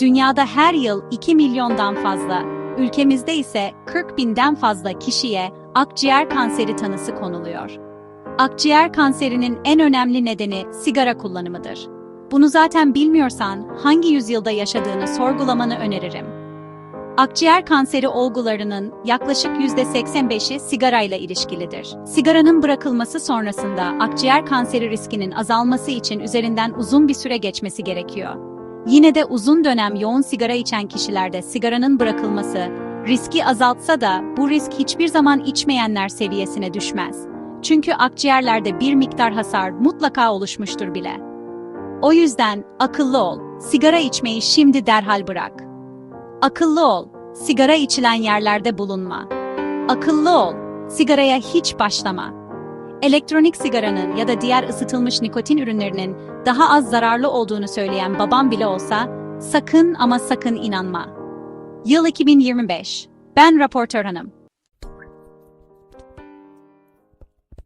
Dünyada her yıl 2 milyondan fazla, ülkemizde ise 40 binden fazla kişiye akciğer kanseri tanısı konuluyor. Akciğer kanserinin en önemli nedeni sigara kullanımıdır. Bunu zaten bilmiyorsan hangi yüzyılda yaşadığını sorgulamanı öneririm. Akciğer kanseri olgularının yaklaşık %85'i sigarayla ilişkilidir. Sigaranın bırakılması sonrasında akciğer kanseri riskinin azalması için üzerinden uzun bir süre geçmesi gerekiyor. Yine de uzun dönem yoğun sigara içen kişilerde sigaranın bırakılması riski azaltsa da bu risk hiçbir zaman içmeyenler seviyesine düşmez. Çünkü akciğerlerde bir miktar hasar mutlaka oluşmuştur bile. O yüzden akıllı ol. Sigara içmeyi şimdi derhal bırak. Akıllı ol. Sigara içilen yerlerde bulunma. Akıllı ol. Sigaraya hiç başlama. Elektronik sigaranın ya da diğer ısıtılmış nikotin ürünlerinin daha az zararlı olduğunu söyleyen babam bile olsa sakın ama sakın inanma. Yıl 2025. Ben raportör hanım.